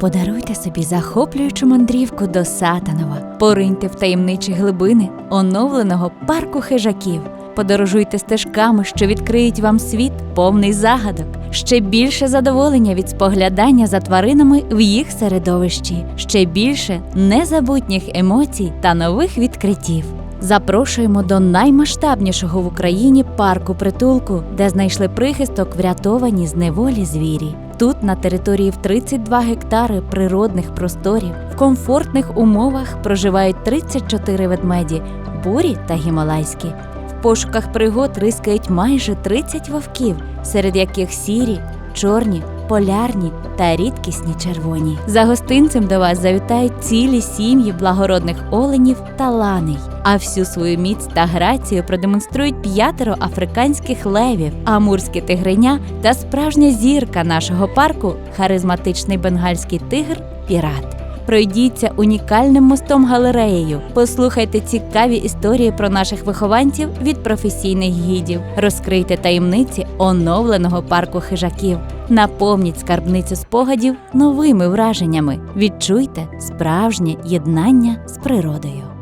Подаруйте собі захоплюючу мандрівку до Сатанова, пориньте в таємничі глибини оновленого парку хижаків. Подорожуйте стежками, що відкриють вам світ повний загадок, ще більше задоволення від споглядання за тваринами в їх середовищі, ще більше незабутніх емоцій та нових відкриттів. Запрошуємо до наймасштабнішого в Україні парку притулку, де знайшли прихисток врятовані з неволі звірі. Тут, на території в 32 гектари природних просторів, в комфортних умовах проживають 34 ведмеді, бурі та гімалайські. В пошуках пригод рискають майже 30 вовків, серед яких сірі, чорні, полярні та рідкісні червоні. За гостинцем до вас завітають цілі сім'ї благородних оленів та ланей. А всю свою міць та грацію продемонструють п'ятеро африканських левів, амурське тигриня та справжня зірка нашого парку харизматичний бенгальський тигр Пірат. Пройдіться унікальним мостом галереєю, послухайте цікаві історії про наших вихованців від професійних гідів, розкрийте таємниці оновленого парку хижаків, наповніть скарбницю спогадів новими враженнями. Відчуйте справжнє єднання з природою.